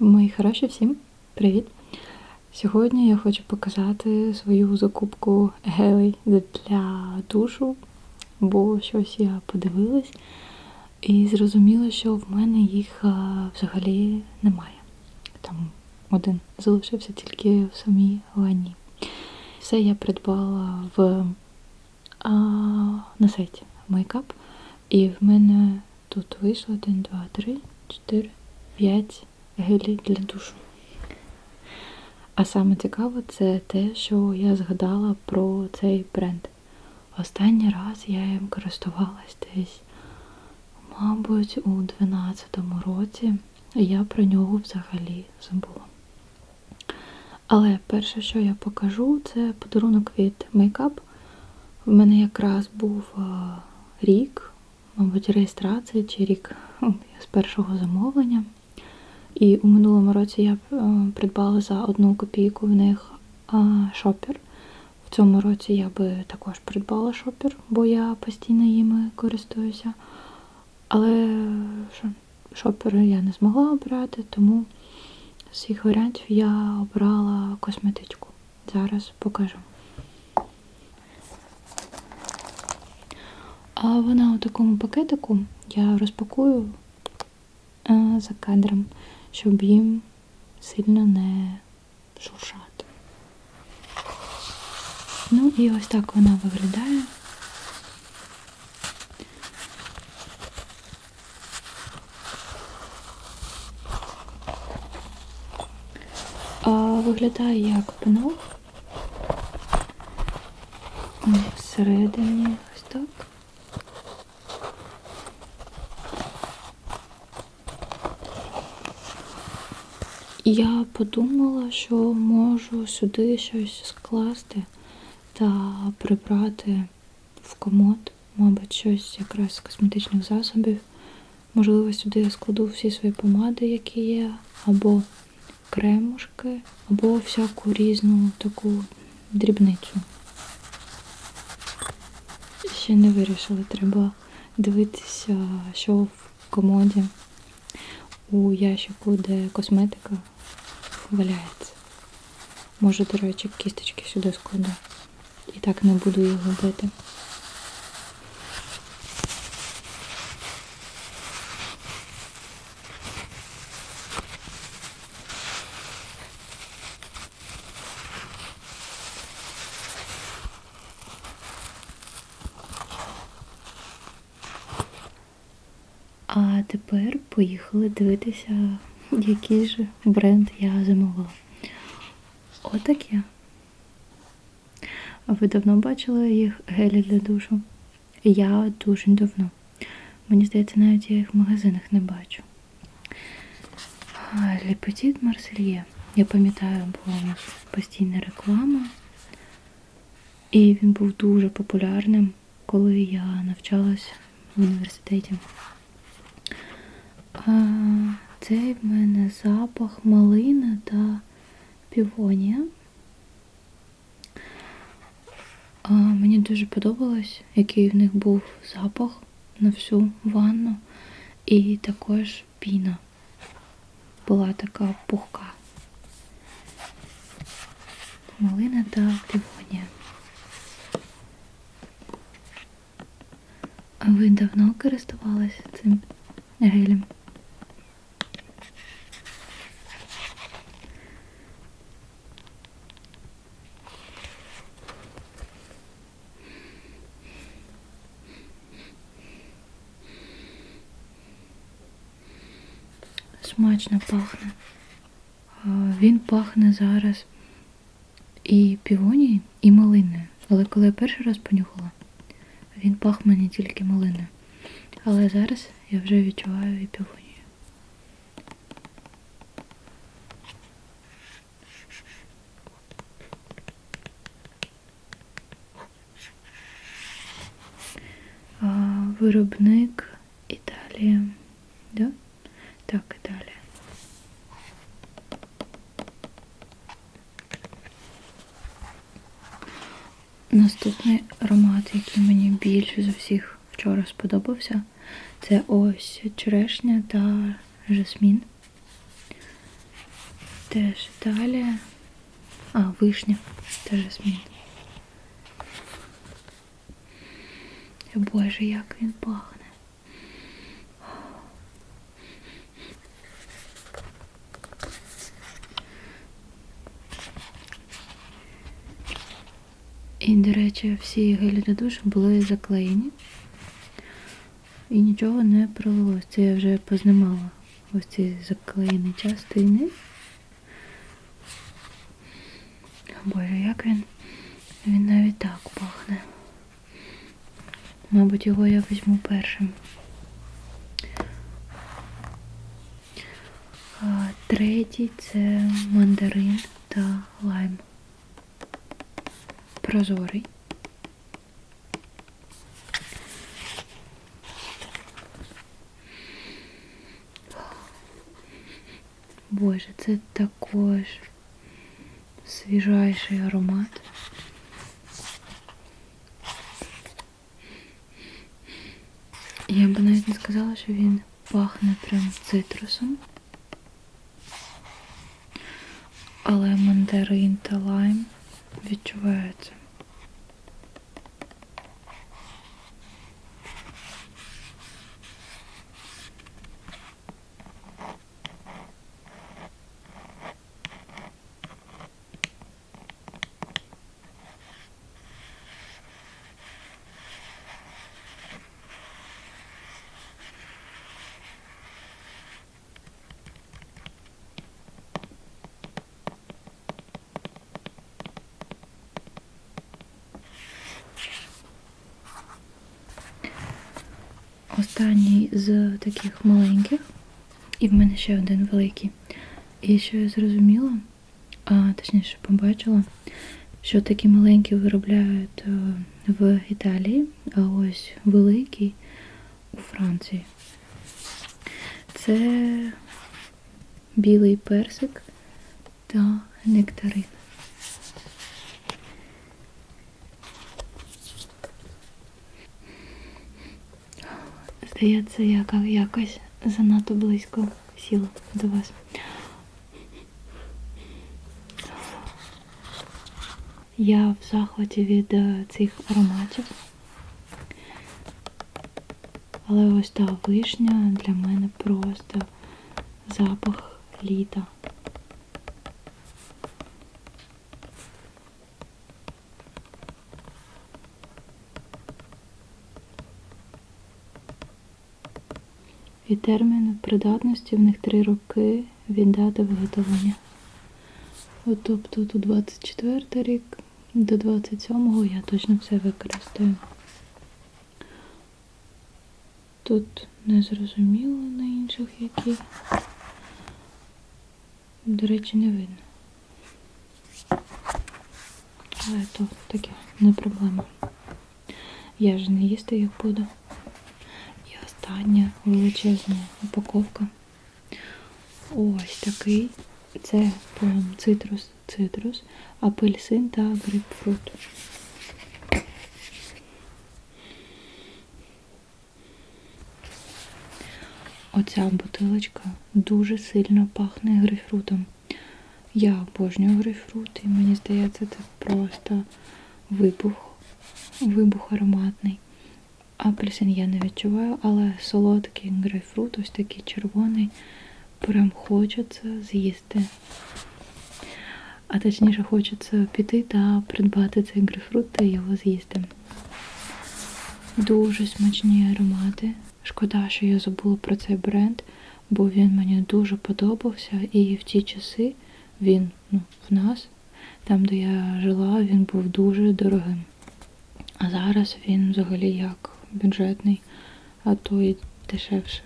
Мої хороші всім привіт! Сьогодні я хочу показати свою закупку гелей для душу, бо щось я подивилась і зрозуміла, що в мене їх взагалі немає. Там один залишився тільки в самій ванні. Все я придбала в, а, на сайті Makeup, і в мене тут вийшло 1, 2, 3, 4, 5 гелі для душу. А саме цікаве це те, що я згадала про цей бренд. Останній раз я їм користувалась десь, мабуть, у 12-му році. і Я про нього взагалі забула. Але перше, що я покажу, це подарунок від Makeup. В мене якраз був рік, мабуть, реєстрації чи рік з першого замовлення. І у минулому році я е, придбала за одну копійку в них шопер. В цьому році я би також придбала шопер, бо я постійно їми користуюся. Але шопер я не змогла обрати, тому з всіх варіантів я обрала косметичку. Зараз покажу. А вона у такому пакетику я розпакую е, за кадром щоб їм сильно не шуршати. Ну і ось так вона виглядає. А Виглядає як пенал. Всередині ось так. Я подумала, що можу сюди щось скласти та прибрати в комод, мабуть, щось якраз з косметичних засобів. Можливо, сюди я складу всі свої помади, які є, або кремушки, або всяку різну таку дрібницю. Ще не вирішила, треба дивитися, що в комоді у ящику, де косметика валяється. Може, до речі, кісточки сюди складу. І так не буду їх губити. А тепер поїхали дивитися, який же бренд я замовила. Отаке. Ви давно бачили їх гелі для душу? Я дуже давно. Мені здається, навіть я їх в магазинах не бачу. Petit Marseille. Я пам'ятаю, була у нас постійна реклама. І він був дуже популярним, коли я навчалась в університеті. Цей в мене запах малина та півонія. А, Мені дуже подобалось, який в них був запах на всю ванну. І також піна була така пухка. Малина та півонія. А ви давно користувалися цим гелем? Смачно пахне. Він пахне зараз і півонією, і малиною. Але коли я перший раз понюхала, він пах мені тільки малиною. Але зараз я вже відчуваю і півонію. Виробник Італія. Да? Так, і далі. Наступний аромат, який мені більше з усіх вчора сподобався, це ось черешня та жасмін. теж Італія. А, вишня. та жасмін. Боже, як він пахне. І, до речі, всі гелі для душу були заклеєні. І нічого не пролилось. Це я вже познімала ось ці заклеєні частини. Боже, як він. Він навіть так пахне. Мабуть, його я візьму першим. А, третій це мандарин та лайм. Прозорий. Боже, це також свіжайший аромат. Я би навіть не сказала, що він пахне прям цитрусом. Але мандарин та лайм відчуваються. Останній з таких маленьких, і в мене ще один великий. І що я зрозуміла, а точніше побачила, що такі маленькі виробляють е, в Італії, а ось великий у Франції. Це білий персик та нектарин. Здається, я якось занадто близько сіла до вас. Я в захваті від е, цих ароматів. Але ось та вишня для мене просто запах літа. І термін придатності в них три роки від дати виготовлення. От тобто тут 24 рік, до 27-го я точно все використаю. Тут не зрозуміло на інших які. До речі, не видно. Але то таке не проблема. Я ж не їсти їх буду. Остання величезна упаковка. Ось такий. Це прям цитрус, цитрус, апельсин та грейпфрут. Оця бутилочка дуже сильно пахне грейпфрутом. Я обожнюю грейпфрут, і мені здається, це просто вибух, вибух ароматний. Апельсин я не відчуваю, але солодкий грейпфрут, ось такий червоний, прям хочеться з'їсти. А точніше хочеться піти та придбати цей грейпфрут та його з'їсти. Дуже смачні аромати. Шкода, що я забула про цей бренд, бо він мені дуже подобався. І в ті часи він ну, в нас, там де я жила, він був дуже дорогим. А зараз він взагалі як бюджетний, а то і дешевше.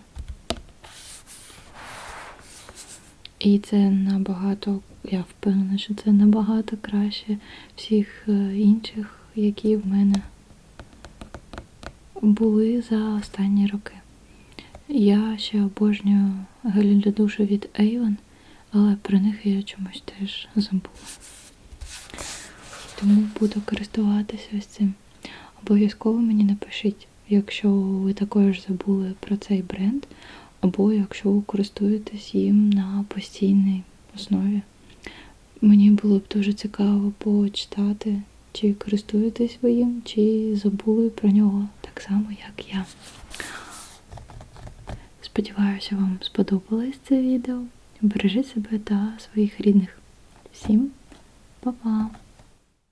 І це набагато, я впевнена, що це набагато краще всіх е, інших, які в мене були за останні роки. Я ще обожнюю гелі для душу від Avon, але про них я чомусь теж забула. Тому буду користуватися ось цим. Обов'язково мені напишіть, якщо ви також забули про цей бренд, або якщо ви користуєтесь їм на постійній основі. Мені було б дуже цікаво почитати, чи користуєтесь ви їм, чи забули про нього так само, як я. Сподіваюся, вам сподобалось це відео. Бережіть себе та своїх рідних. Всім па-па!